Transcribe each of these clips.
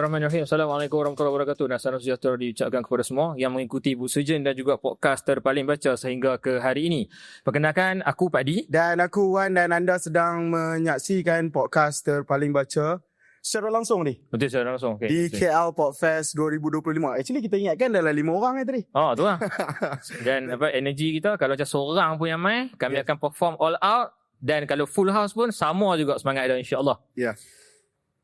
Bismillahirrahmanirrahim. Assalamualaikum warahmatullahi wabarakatuh. Dan salam sejahtera diucapkan kepada semua yang mengikuti Bu Sejen dan juga podcast terpaling baca sehingga ke hari ini. Perkenalkan, aku Pak Di. Dan aku Wan dan anda sedang menyaksikan podcast terpaling baca secara langsung ni. Betul secara langsung. Okay. Di betul. KL Podfest 2025. Actually kita ingatkan dalam lima orang ni tadi. Oh, tu lah. dan apa energi kita, kalau macam seorang pun yang main, kami Yes. akan perform all out. Dan kalau full house pun, sama juga semangat dia insyaAllah.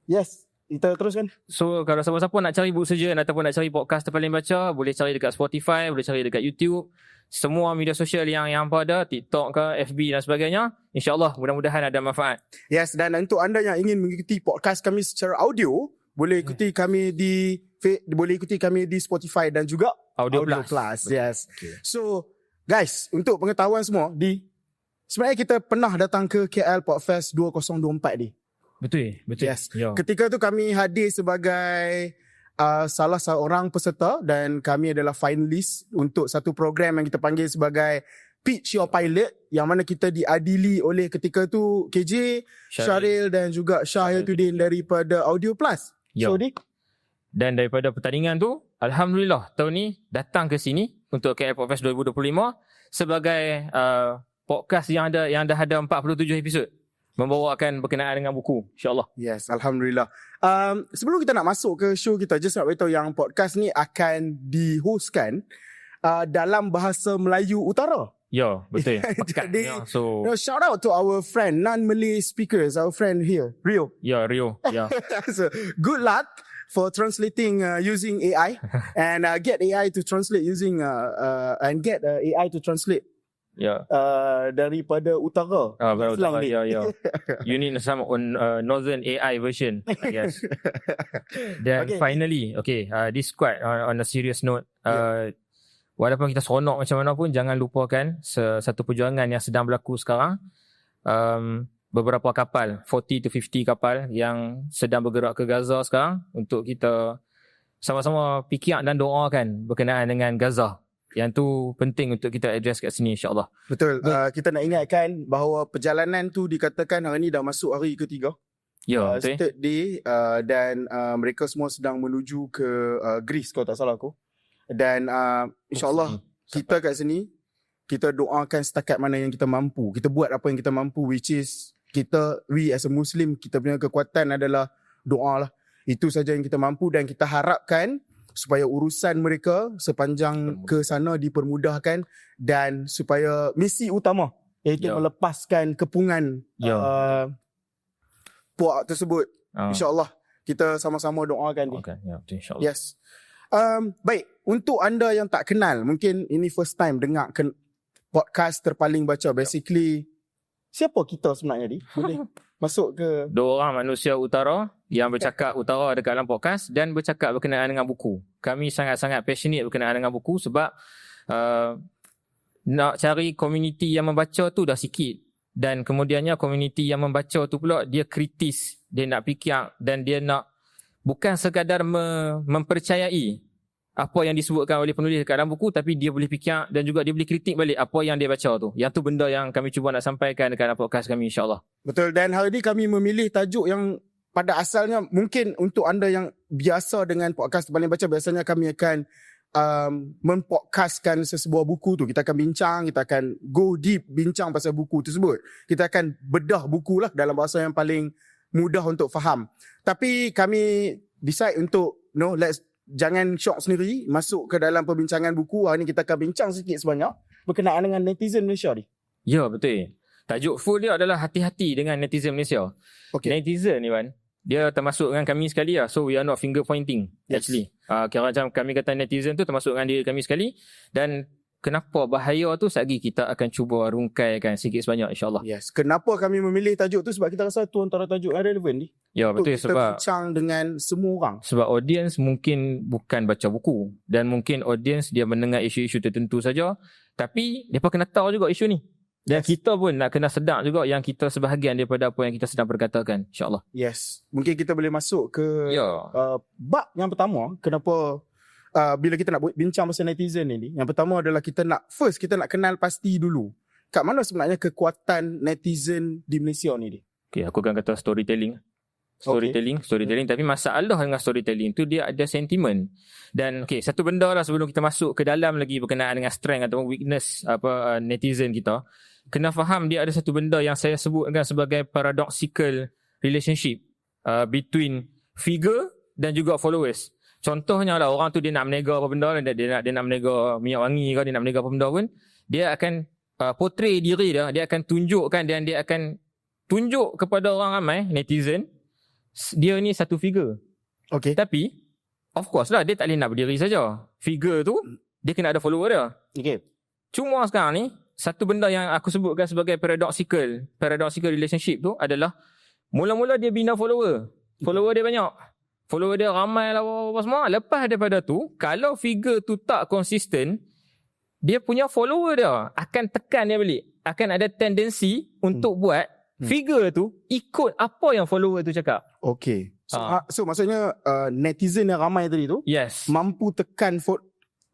Yes. Kita teruskan. So kalau siapa-siapa nak cari Bu Sejen ataupun nak cari podcast terpaling baca, boleh cari dekat Spotify, boleh cari dekat YouTube. Semua media sosial yang yang apa ada, TikTok ke, FB dan sebagainya. InsyaAllah mudah-mudahan ada manfaat. Yes. Dan untuk anda yang ingin mengikuti podcast kami secara audio, boleh ikuti kami di boleh ikuti kami di Spotify dan juga Audio, Audio Plus. Plus. Yes. Okay. So, guys, untuk pengetahuan semua, di sebenarnya kita pernah datang ke KL Podfest 2024 ni. Betul, betul. Yes. Ya. Ketika tu kami hadir sebagai uh, salah seorang peserta dan kami adalah finalis untuk satu program yang kita panggil sebagai Pitch Your Pilot yang mana kita diadili oleh ketika tu KJ, Syaril dan juga Syahil Tudin daripada Audio Plus. Ya. So, di Dan daripada pertandingan tu, Alhamdulillah tahun ni datang ke sini untuk KL Podcast 2025 sebagai uh, podcast yang ada yang dah ada 47 episod membawakan berkenaan dengan buku insyaAllah. Yes, Alhamdulillah. Um, sebelum kita nak masuk ke show kita, just nak beritahu yang podcast ni akan dihostkan uh, dalam bahasa Melayu Utara. Ya, betul. Jadi, ya, so, No, shout out to our friend, non-Malay speakers, our friend here, Rio. ya Rio. Ya. so, good luck for translating uh, using AI and uh, get AI to translate using uh, uh, and get uh, AI to translate Ya. uh, daripada utara. Ah, tahu. ni. Ya, ya. You need some on uh, northern AI version, I guess. Then Okay. finally, okay, uh, this quite on, on a serious note. Uh, Walaupun kita seronok macam mana pun, jangan lupakan satu perjuangan yang sedang berlaku sekarang. Um, beberapa kapal, 40 to 50 kapal yang sedang bergerak ke Gaza sekarang untuk kita sama-sama fikir dan doakan berkenaan dengan Gaza. Yang tu penting untuk kita address kat sini insyaAllah. Betul. Uh, kita nak ingatkan bahawa perjalanan tu dikatakan hari ni dah masuk hari ketiga. Ya, uh, betul. third day uh, dan uh, mereka semua sedang menuju ke uh, Greece kalau tak salah aku. Dan uh, insyaAllah kita kat sini kita doakan setakat mana yang kita mampu. Kita buat apa yang kita mampu which is kita we as a muslim kita punya kekuatan adalah doa lah. Itu saja yang kita mampu dan kita harapkan supaya urusan mereka sepanjang ke sana dipermudahkan dan supaya misi utama iaitu Ya. melepaskan kepungan Ya. uh, puak tersebut. Ah. InsyaAllah kita sama-sama doakan dia. Okay, ya, betul insyaAllah. Yes. Um, baik, untuk anda yang tak kenal, mungkin ini first time dengar ken- podcast terpaling baca. Basically, siapa kita sebenarnya ni? Boleh masuk ke... Dua orang manusia utara yang bercakap utara dekat dalam podcast dan bercakap berkenaan dengan buku. Kami sangat-sangat passionate berkenaan dengan buku sebab uh, nak cari komuniti yang membaca tu dah sikit. Dan kemudiannya komuniti yang membaca tu pula dia kritis, dia nak fikir dan dia nak bukan sekadar me- mempercayai apa yang disebutkan oleh penulis dekat dalam buku tapi dia boleh fikir dan juga dia boleh kritik balik apa yang dia baca tu. Yang tu benda yang kami cuba nak sampaikan dekat dalam podcast kami insyaAllah. Betul, dan hari ini kami memilih tajuk yang pada asalnya mungkin untuk anda yang biasa dengan podcast terpaling baca, biasanya kami akan um, mempodcastkan sesebuah buku tu. Kita akan bincang, kita akan go deep bincang pasal buku tersebut. Kita akan bedah buku lah dalam bahasa yang paling mudah untuk faham. Tapi kami decide untuk no let's jangan shock sendiri masuk ke dalam perbincangan buku. Hari ni kita akan bincang sikit sebanyak berkenaan dengan netizen Malaysia ni. Ya, betul. Tajuk full dia adalah hati-hati dengan netizen Malaysia. Okey. Netizen ni, Wan, dia termasuk dengan kami sekali lah. So, we are not finger pointing, Yes. actually. Uh, kira macam kami kata netizen tu termasuk dengan diri kami sekali. Dan kenapa bahaya tu, lagi kita akan cuba rungkaikan sikit sebanyak, insyaAllah. Yes. Kenapa kami memilih tajuk tu sebab kita rasa tu antara tajuk yang relevan ni. Ya, Untuk betul. kita Sebab bincang dengan semua orang. sebab audience mungkin bukan baca buku. Dan mungkin audience dia mendengar isu-isu tertentu saja. Tapi, mereka kena tahu juga isu ni. Dan Yes. kita pun nak kena sedar juga yang kita sebahagian daripada apa yang kita sedang perkatakan. InsyaAllah. Yes. Mungkin kita boleh masuk ke Ya. uh, bab yang pertama. Kenapa uh, bila kita nak bincang pasal netizen ni. Yang pertama adalah kita nak first kita nak kenal pasti dulu. Kat mana sebenarnya kekuatan netizen di Malaysia ni? Di? Okay, aku akan kata storytelling. storytelling storytelling tapi masalah dengan storytelling tu dia ada sentiment dan okey satu benda lah sebelum kita masuk ke dalam lagi berkenaan dengan strength atau weakness apa uh, netizen kita kena faham dia ada satu benda yang saya sebutkan sebagai paradoxical relationship uh, between figure dan juga followers contohnya lah orang tu dia nak menega apa benda dia, dia nak dia nak menega minyak wangi ke dia nak menega apa benda pun dia akan uh, portray diri dia dia akan tunjukkan dan dia akan tunjuk kepada orang ramai netizen dia ni satu figure. Okay. Tapi of course lah dia tak boleh nak berdiri saja. Figure tu dia kena ada follower dia. Okay. Cuma sekarang ni satu benda yang aku sebutkan sebagai paradoxical, paradoxical relationship tu adalah mula-mula dia bina follower. Follower dia banyak. Follower dia ramai lah apa semua. Lepas daripada tu, kalau figure tu tak konsisten, dia punya follower dia akan tekan dia balik. Akan ada tendensi untuk hmm. buat hmm. figure tu ikut apa yang follower tu cakap. Okay. So, ha. so maksudnya uh, netizen yang ramai tadi tu yes. mampu tekan for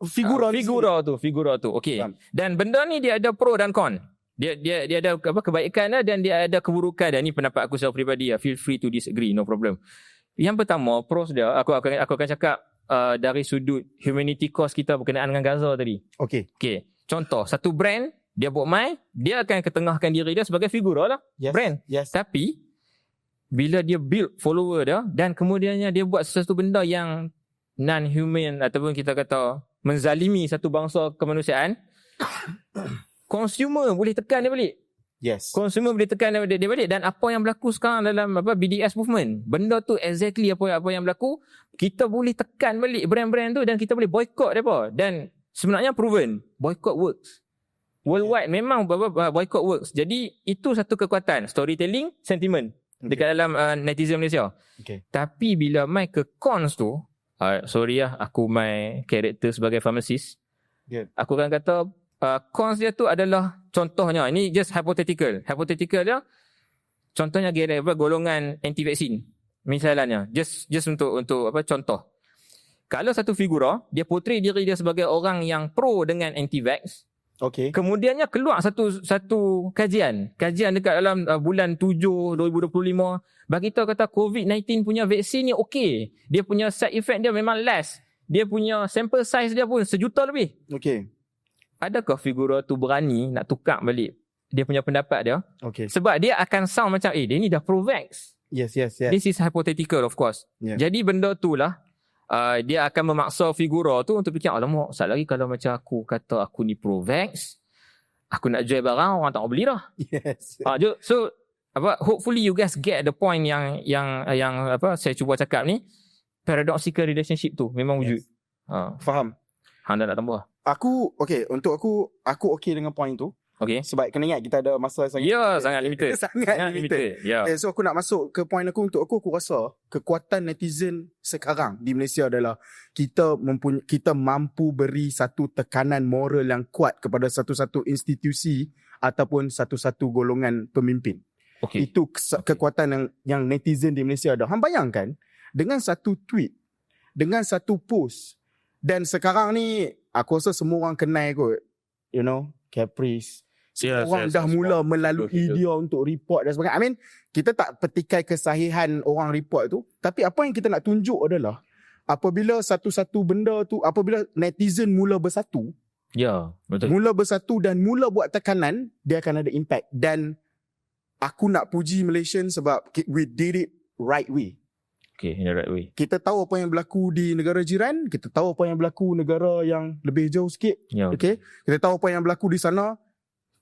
figura uh, figura tu, figura tu. Okay. Um. Dan benda ni dia ada pro dan con. Dia dia dia ada apa kebaikan dan dia ada keburukan dan ni pendapat aku secara peribadi ya. Feel free to disagree, no problem. Yang pertama, pros dia aku akan aku akan cakap uh, dari sudut humanity cost kita berkenaan dengan Gaza tadi. Okay. Okay. Contoh, satu brand dia buat mai, dia akan ketengahkan diri dia sebagai figura lah. Yes. Brand. Yes. Tapi, bila dia build follower dia dan kemudiannya dia buat sesuatu benda yang non-human ataupun kita kata menzalimi satu bangsa kemanusiaan, consumer boleh tekan dia balik. Yes. Consumer boleh tekan dia, dia balik dan apa yang berlaku sekarang dalam apa BDS movement, benda tu exactly apa apa yang berlaku, kita boleh tekan balik brand-brand tu dan kita boleh boycott depa dan sebenarnya proven boycott works. Worldwide yeah. memang boycott works. Jadi itu satu kekuatan storytelling, sentiment okay. dekat dalam uh, netizen Malaysia. Okay. Tapi bila mai ke cons tu, uh, sorry lah aku mai karakter sebagai pharmacist. Yeah. Aku akan kata uh, cons dia tu adalah contohnya ini just hypothetical. Hypothetical dia contohnya apa golongan anti vaksin. Misalnya just just untuk untuk apa contoh. Kalau satu figura dia portray diri dia sebagai orang yang pro dengan anti vax, Okay. Kemudiannya keluar satu satu kajian. Kajian dekat dalam uh, bulan 7 2025 bagi tahu kata COVID-19 punya vaksin ni okey. Dia punya side effect dia memang less. Dia punya sample size dia pun sejuta lebih. Okay. Adakah figura tu berani nak tukar balik dia punya pendapat dia? Okay. Sebab dia akan sound macam eh dia ni dah pro vax. Yes, yes, yes. This is hypothetical of course. Yeah. Jadi benda tu lah uh, dia akan memaksa figura tu untuk fikir alamak sat lagi kalau macam aku kata aku ni pro vax aku nak jual barang orang tak mau beli dah yes uh, so apa hopefully you guys get the point yang yang yang apa saya cuba cakap ni paradoxical relationship tu memang wujud yes. uh. faham hang nak tambah aku okay untuk aku aku okay dengan point tu Okay. Sebab kena ingat kita ada masa sangat Ya, yeah, sangat limited. sangat limited. Yeah. Eh, so aku nak masuk ke point aku untuk aku aku rasa kekuatan netizen sekarang di Malaysia adalah kita mempunyai kita mampu beri satu tekanan moral yang kuat kepada satu-satu institusi ataupun satu-satu golongan pemimpin. Okay. Itu okay. kekuatan yang yang netizen di Malaysia ada. Hang bayangkan dengan satu tweet, dengan satu post dan sekarang ni aku rasa semua orang kenal kot. You know, Caprice, yes, orang yes, dah yes, mula yes. melalui yes. dia untuk report dan sebagainya. I mean, kita tak petikai kesahihan orang report tu, tapi apa yang kita nak tunjuk adalah apabila satu-satu benda tu, apabila netizen mula bersatu, ya, betul. Mula bersatu dan mula buat tekanan, dia akan ada impact dan aku nak puji Malaysian sebab we did it right way. Okay, in the right way. Kita tahu apa yang berlaku di negara jiran, kita tahu apa yang berlaku negara yang lebih jauh sikit. Ya. Okay. Kita tahu apa yang berlaku di sana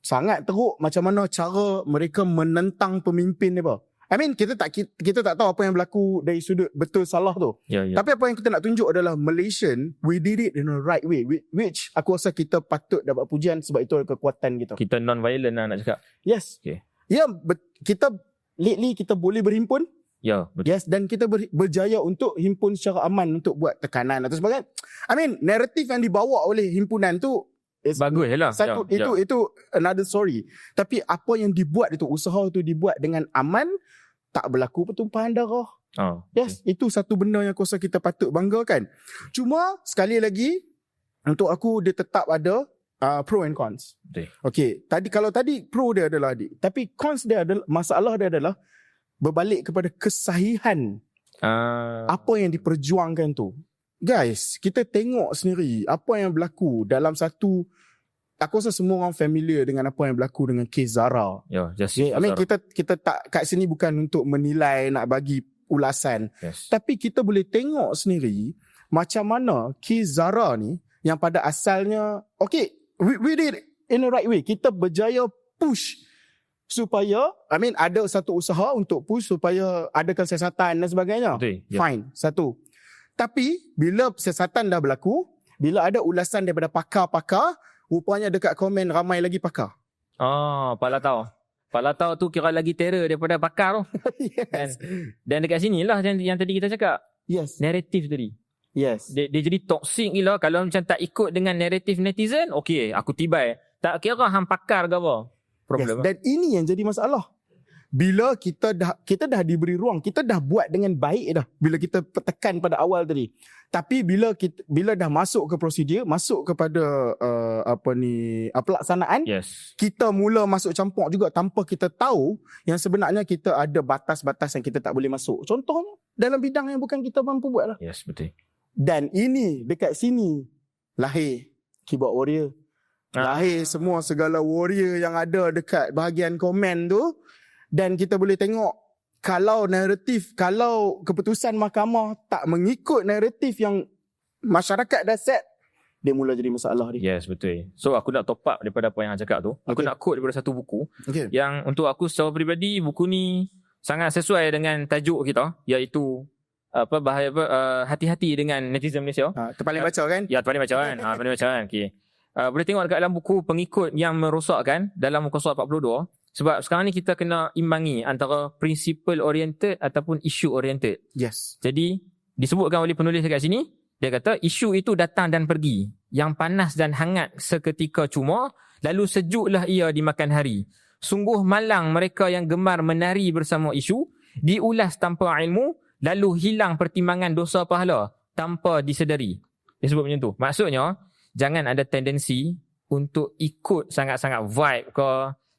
sangat teruk macam mana cara mereka menentang pemimpin ni. I mean kita tak kita tak tahu apa yang berlaku dari sudut betul salah tu. Ya, ya. Tapi apa yang kita nak tunjuk adalah Malaysian we did it in the right way which aku rasa kita patut dapat pujian sebab itu kekuatan kita. Kita non violent lah nak cakap. Yes. Okay. Ya kita lately kita boleh berhimpun. Ya, betul. Yes dan kita ber, berjaya untuk himpun secara aman untuk buat tekanan atau sebagainya. I mean naratif yang dibawa oleh himpunan tu It's, Bagus lah. Satu ya, itu ya. itu another story. Tapi apa yang dibuat itu usaha itu dibuat dengan aman, tak berlaku pertumpahan darah. Oh, yes, okay. itu satu benda yang aku rasa kita patut banggakan. Cuma sekali lagi untuk aku dia tetap ada uh, pro and cons. Okay. okay. Tadi kalau tadi pro dia adalah adik, tapi cons dia adalah masalah dia adalah berbalik kepada kesahihan Uh, apa yang diperjuangkan tu. Guys, kita tengok sendiri apa yang berlaku dalam satu aku rasa semua orang familiar dengan apa yang berlaku dengan kes Zara. ya, just Okay, I mean kita kita tak kat sini bukan untuk menilai nak bagi ulasan, yes. tapi kita boleh tengok sendiri macam mana kes Zara ni yang pada asalnya okay, we, we did in the right way. Kita berjaya push supaya I mean ada satu usaha untuk push supaya ada kesiasatan dan sebagainya. Betul. Ya. Fine, satu. Tapi bila siasatan dah berlaku, bila ada ulasan daripada pakar-pakar, rupanya dekat komen ramai lagi pakar. Oh, Pala tahu. Pala tahu tu kira lagi terror daripada pakar tu. yes. Dan dekat sini lah yang, yang tadi kita cakap. Yes. Naratif tadi. Yes. Dia, dia jadi toxic gila. Kalau macam tak ikut dengan naratif netizen, okey, aku tibai. Tak kira hang pakar ke apa. Problem. Yes. Dan ini yang jadi masalah. Bila kita dah kita dah diberi ruang, kita dah buat dengan baik dah. Bila kita tekan pada awal tadi. Tapi bila kita bila dah masuk ke prosedur, masuk kepada uh, apa ni uh, pelaksanaan, Yes. kita mula masuk campur juga tanpa kita tahu yang sebenarnya kita ada batas-batas yang kita tak boleh masuk. Contohnya dalam bidang yang bukan kita mampu buat lah. Yes, betul. Dan ini dekat sini lahir keyboard warrior. Ah. Lahir semua segala warrior yang ada dekat bahagian komen tu dan kita boleh tengok kalau naratif, kalau keputusan mahkamah tak mengikut naratif yang masyarakat dah set, dia mula jadi masalah dia. Yes, betul. So aku nak top up daripada apa yang Hang cakap tu. Aku Okay. nak quote daripada satu buku Okay. yang untuk aku secara peribadi buku ni sangat sesuai dengan tajuk kita iaitu apa bahaya apa uh, hati-hati dengan netizen Malaysia. Ha, terpaling baca kan? Ya, pandai baca kan? Ha, pandai baca kan? Okey. Uh, boleh tengok dekat dalam buku pengikut yang merosakkan dalam muka surat 42 sebab sekarang ni kita kena imbangi antara principle oriented ataupun issue oriented. Yes. Jadi disebutkan oleh penulis dekat sini dia kata isu itu datang dan pergi yang panas dan hangat seketika cuma lalu sejuklah ia dimakan hari. Sungguh malang mereka yang gemar menari bersama isu diulas tanpa ilmu lalu hilang pertimbangan dosa pahala tanpa disedari. Dia sebut macam tu. Maksudnya jangan ada tendensi untuk ikut sangat-sangat vibe ke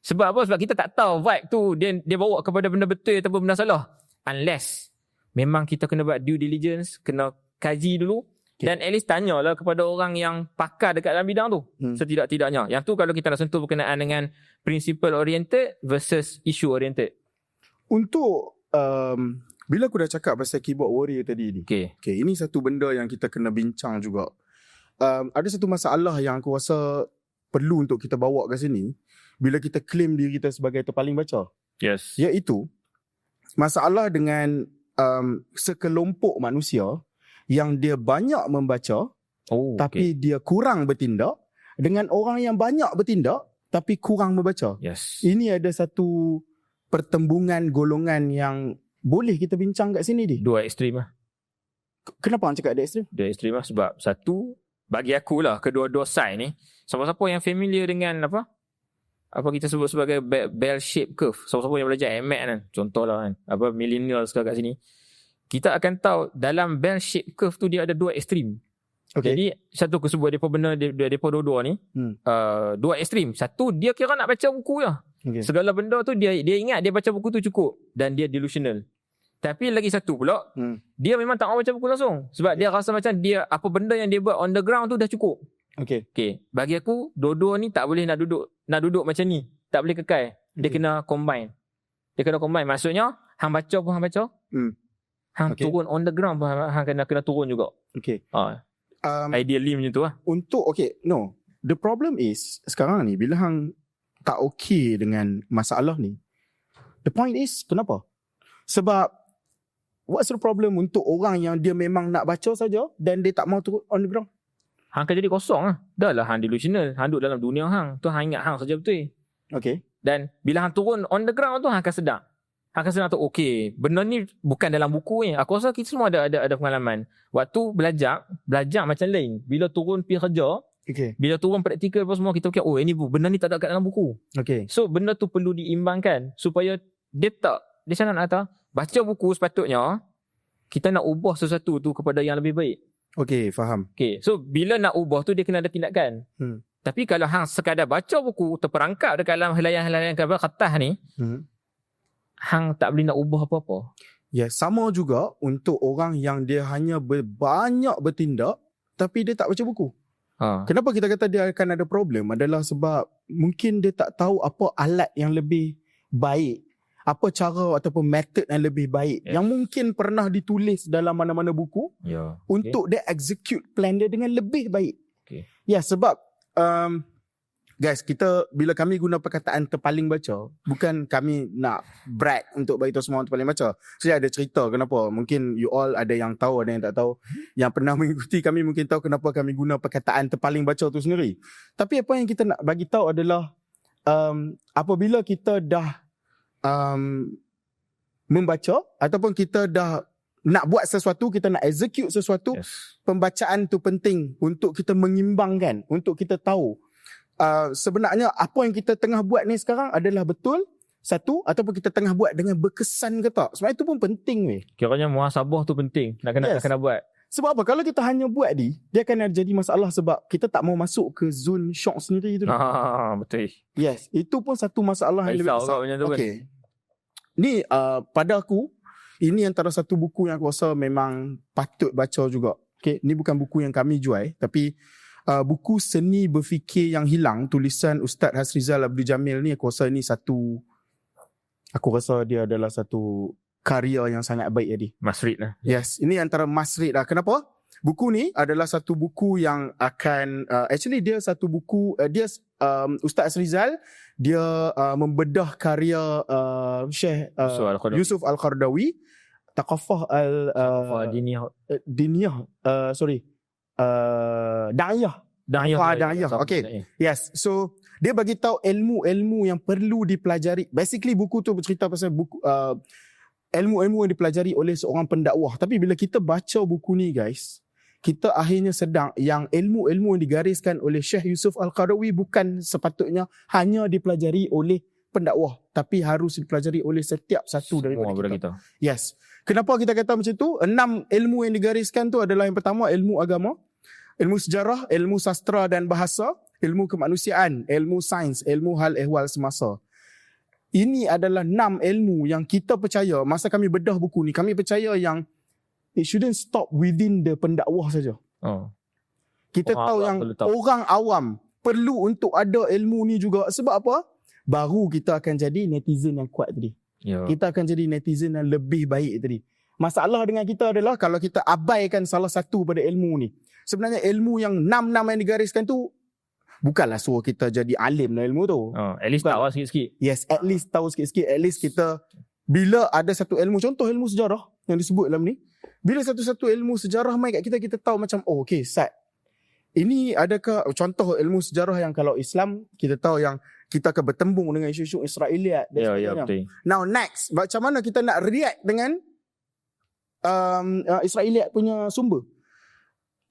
sebab apa? Sebab kita tak tahu vibe tu dia dia bawa kepada benda betul ataupun benda salah. Unless memang kita kena buat due diligence, kena kaji dulu Okay. dan at least tanyalah kepada orang yang pakar dekat dalam bidang tu. Hmm. Setidak-tidaknya. Yang tu kalau kita nak sentuh berkenaan dengan principle oriented versus issue oriented. Untuk um, bila aku dah cakap pasal keyboard warrior tadi ni. Okay. Okay, ini satu benda yang kita kena bincang juga. Um, ada satu masalah yang aku rasa perlu untuk kita bawa ke sini bila kita claim diri kita sebagai terpaling baca. Yes. Iaitu masalah dengan um, sekelompok manusia yang dia banyak membaca Oh, tapi dia kurang bertindak dengan orang yang banyak bertindak tapi kurang membaca. Yes. Ini ada satu pertembungan golongan yang boleh kita bincang kat sini di. Dua ekstrim lah. Kenapa orang cakap ada ekstrim? Dua ekstrim lah sebab satu bagi aku lah kedua-dua side ni siapa-siapa yang familiar dengan apa apa kita sebut sebagai be- bell shape curve siapa-siapa yang belajar MAT kan contohlah kan apa millennials ke kat sini kita akan tahu dalam bell shape curve tu dia ada dua ekstrim Okay. Jadi satu aku sebut depa benda dia depa dua-dua ni Hmm. uh, dua ekstrim. Satu dia kira nak baca buku je. okay. Segala benda tu dia dia ingat dia baca buku tu cukup dan dia delusional. Tapi lagi satu pula Hmm. dia memang tak mau baca buku langsung sebab dia rasa macam dia apa benda yang dia buat on the ground tu dah cukup. Okay. Okay, bagi aku dua-dua ni tak boleh nak duduk nak duduk macam ni. Tak boleh kekal. Dia Okay. kena combine. Dia kena combine. Maksudnya hang baca pun hang baca. Hmm. Hang Okay. turun on the ground pun hang, hang kena kena turun juga. Okay. Ah, Um, ideally macam tu lah. untuk okay, no. The problem is sekarang ni bila hang tak okay dengan masalah ni. The point is kenapa? Sebab what's the problem untuk orang yang dia memang nak baca saja dan dia tak mau turun on the ground? Hang akan jadi kosong lah. Dah lah hang delusional. Hang duduk dalam dunia hang. Tu hang ingat hang saja betul. Okay. Dan bila hang turun on the ground tu hang akan sedar. Hang akan sedar tu okay. Benda ni bukan dalam buku ni. Aku rasa kita semua ada ada ada pengalaman. Waktu belajar, belajar macam lain. Bila turun pergi kerja, Okay. bila turun praktikal apa semua kita fikir oh ini bu- benda ni tak ada kat dalam buku. Okay. So benda tu perlu diimbangkan supaya dia tak dia macam nak kata baca buku sepatutnya kita nak ubah sesuatu tu kepada yang lebih baik. Okay, faham. Okay, so bila nak ubah tu dia kena ada tindakan. Hmm. Tapi kalau hang sekadar baca buku terperangkap dekat dalam helaian-helaian kertas ni, Hmm. hang tak boleh nak ubah apa-apa. Ya, sama juga untuk orang yang dia hanya banyak bertindak tapi dia tak baca buku. Ha. Kenapa kita kata dia akan ada problem adalah sebab mungkin dia tak tahu apa alat yang lebih baik, apa cara ataupun method yang lebih baik Yes. yang mungkin pernah ditulis dalam mana-mana buku Ya. untuk dia execute plan dia dengan lebih baik. Okay. Ya, sebab um, guys, kita bila kami guna perkataan terpaling baca, bukan kami nak brag untuk bagi tahu semua orang terpaling baca. Saya ada cerita kenapa. Mungkin you all ada yang tahu, ada yang tak tahu. Yang pernah mengikuti kami mungkin tahu kenapa kami guna perkataan terpaling baca tu sendiri. Tapi apa yang kita nak bagi tahu adalah um, apabila kita dah um, membaca ataupun kita dah nak buat sesuatu, kita nak execute sesuatu, Yes. pembacaan tu penting untuk kita mengimbangkan, untuk kita tahu uh, sebenarnya apa yang kita tengah buat ni sekarang adalah betul satu ataupun kita tengah buat dengan berkesan ke tak. Sebenarnya itu pun penting weh. Kiranya muhasabah tu penting. Nak kena Yes. nak kena buat. Sebab apa? Kalau kita hanya buat ni, dia akan jadi masalah sebab kita tak mau masuk ke zone shock sendiri tu. Ha, betul. Yes, itu pun satu masalah yang lebih besar. kau macam tu kan. Okay. Ni uh, pada aku ini antara satu buku yang aku rasa memang patut baca juga. Okay, ni bukan buku yang kami jual tapi uh, buku Seni Berfikir Yang Hilang tulisan Ustaz Hasrizal Abdul Jamil ni aku rasa ni satu aku rasa dia adalah satu karya yang sangat baik tadi. Masrid lah. Yes, ini antara masrid lah. Kenapa? Buku ni adalah satu buku yang akan uh, actually dia satu buku uh, dia um, Ustaz Rizal dia uh, membedah karya uh, Syekh Yusuf uh. Yusuf Al-Qardawi Taqafah al uh, uh, Diniyah uh, sorry uh, Da'iyah Da'iyah. Fah Da'iyah. Okay. Yes. So dia bagi tahu ilmu-ilmu yang perlu dipelajari. Basically buku tu bercerita pasal buku uh, ilmu-ilmu yang dipelajari oleh seorang pendakwah. Tapi bila kita baca buku ni guys, kita akhirnya sedang yang ilmu-ilmu yang digariskan oleh Syekh Yusuf Al-Qaradawi bukan sepatutnya hanya dipelajari oleh pendakwah tapi harus dipelajari oleh setiap satu daripada Semua kita. kita. Yes. Kenapa kita kata macam tu? Enam ilmu yang digariskan tu adalah yang pertama ilmu agama, ilmu sejarah, ilmu sastra dan bahasa, ilmu kemanusiaan, ilmu sains, ilmu hal ehwal semasa. Ini adalah enam ilmu yang kita percaya masa kami bedah buku ni, kami percaya yang it shouldn't stop within the pendakwah saja. Oh. Kita Orang tahu yang tahu. orang awam perlu untuk ada ilmu ni juga. Sebab apa? Baru kita akan jadi netizen yang kuat tadi Ya. kita akan jadi netizen yang lebih baik tadi. Masalah dengan kita adalah kalau kita abaikan salah satu pada ilmu ni. Sebenarnya ilmu yang enam-enam yang digariskan tu bukanlah suruh kita jadi alim dalam ilmu tu. Oh, at least Bukan. tahu sikit-sikit. Yes, at least tahu sikit-sikit. At least kita bila ada satu ilmu, contoh ilmu sejarah yang disebut dalam ni. Bila satu-satu ilmu sejarah mai kat kita, kita tahu macam, oh okay, Sat. Ini adakah contoh ilmu sejarah yang kalau Islam, kita tahu yang kita akan bertembung dengan isu-isu Israeliat dan Ya, ya betul. Now next, macam mana kita nak react dengan um, uh, Israeliat punya sumber?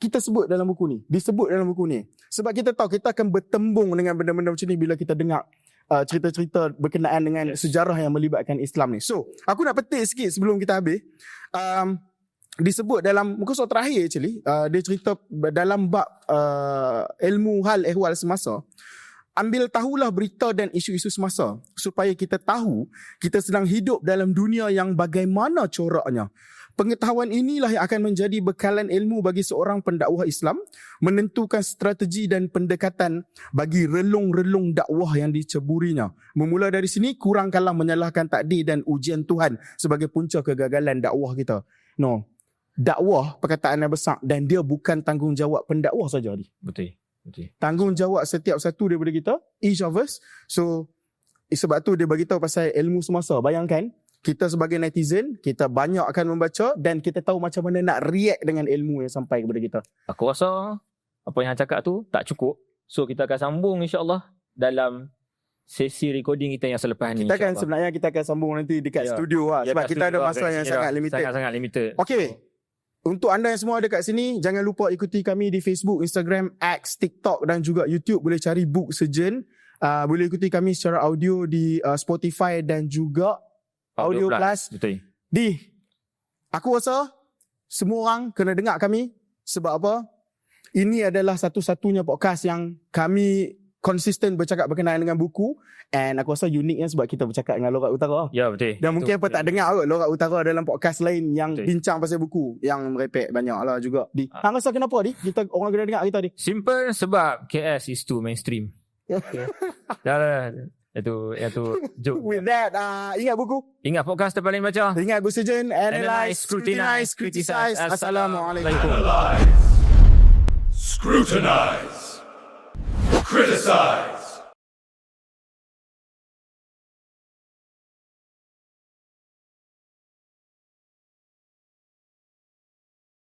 Kita sebut dalam buku ni, disebut dalam buku ni. Sebab kita tahu kita akan bertembung dengan benda-benda macam ni bila kita dengar uh, cerita-cerita berkenaan dengan Yes. sejarah yang melibatkan Islam ni. So, aku nak petik sikit sebelum kita habis. Um, disebut dalam muka surat terakhir actually, uh, dia cerita dalam bab uh, ilmu hal ehwal semasa. Ambil tahulah berita dan isu-isu semasa supaya kita tahu kita sedang hidup dalam dunia yang bagaimana coraknya. Pengetahuan inilah yang akan menjadi bekalan ilmu bagi seorang pendakwah Islam menentukan strategi dan pendekatan bagi relung-relung dakwah yang diceburinya. Memula dari sini kurangkanlah menyalahkan takdir dan ujian Tuhan sebagai punca kegagalan dakwah kita. No. Dakwah perkataan yang besar dan dia bukan tanggungjawab pendakwah saja ni Betul. Betul. tanggungjawab setiap satu daripada kita each of us so sebab tu dia bagi tahu pasal ilmu semasa bayangkan kita sebagai netizen kita banyak akan membaca dan kita tahu macam mana nak react dengan ilmu yang sampai kepada kita Aku rasa apa yang cakap tu tak cukup. So kita akan sambung insya-Allah dalam sesi recording kita yang selepas ni. kita akan insya-Allah. sebenarnya kita akan sambung nanti dekat Ya. studio lah sebab kita ada studio masa lah, yang sangat sini limited Sangat-sangat limited. Okey. Untuk anda yang semua ada kat sini, jangan lupa ikuti kami di Facebook, Instagram, X, TikTok dan juga YouTube. Boleh cari Book Surgeon. Uh, boleh ikuti kami secara audio di uh, Spotify dan juga Audio Plus. Betul. Di, aku rasa semua orang kena dengar kami sebab apa? Ini adalah satu-satunya podcast yang kami konsisten bercakap berkenaan dengan buku and aku rasa uniknya sebab kita bercakap dengan Lorak Utara. Ya betul. Dan mungkin apa tak dengar kot Lorak Utara dalam podcast lain yang Betul. bincang pasal buku yang merepek banyak lah juga. Di. Ah. Hang rasa kenapa di? Kita orang kena dengar kita di. Simple sebab KS is too mainstream. Dah Itu itu joke. With that, uh, ingat buku. Ingat podcast terpaling baca. Ingat Gus Sejen. Analyze, scrutinize, criticize. Assalamualaikum. Scrutinize. Criticize.